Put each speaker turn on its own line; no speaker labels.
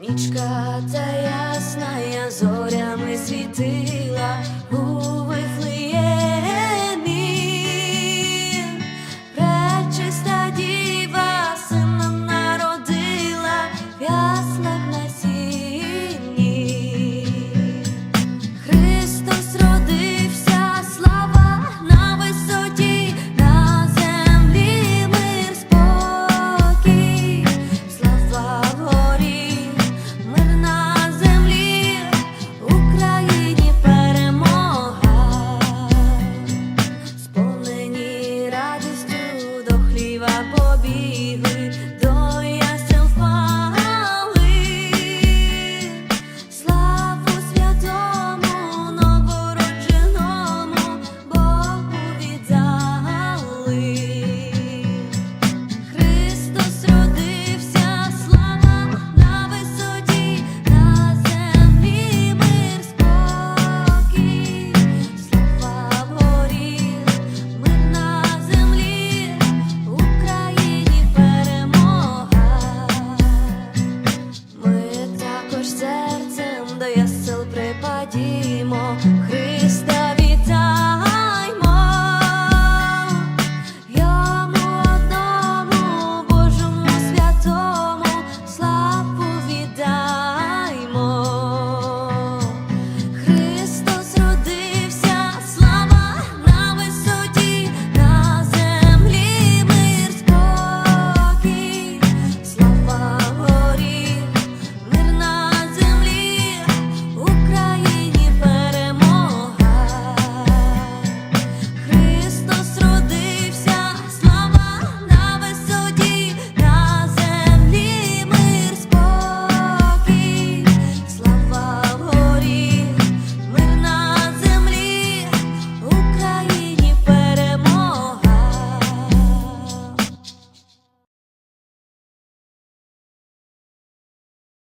Нічка та ясна, я зорями 寂寞。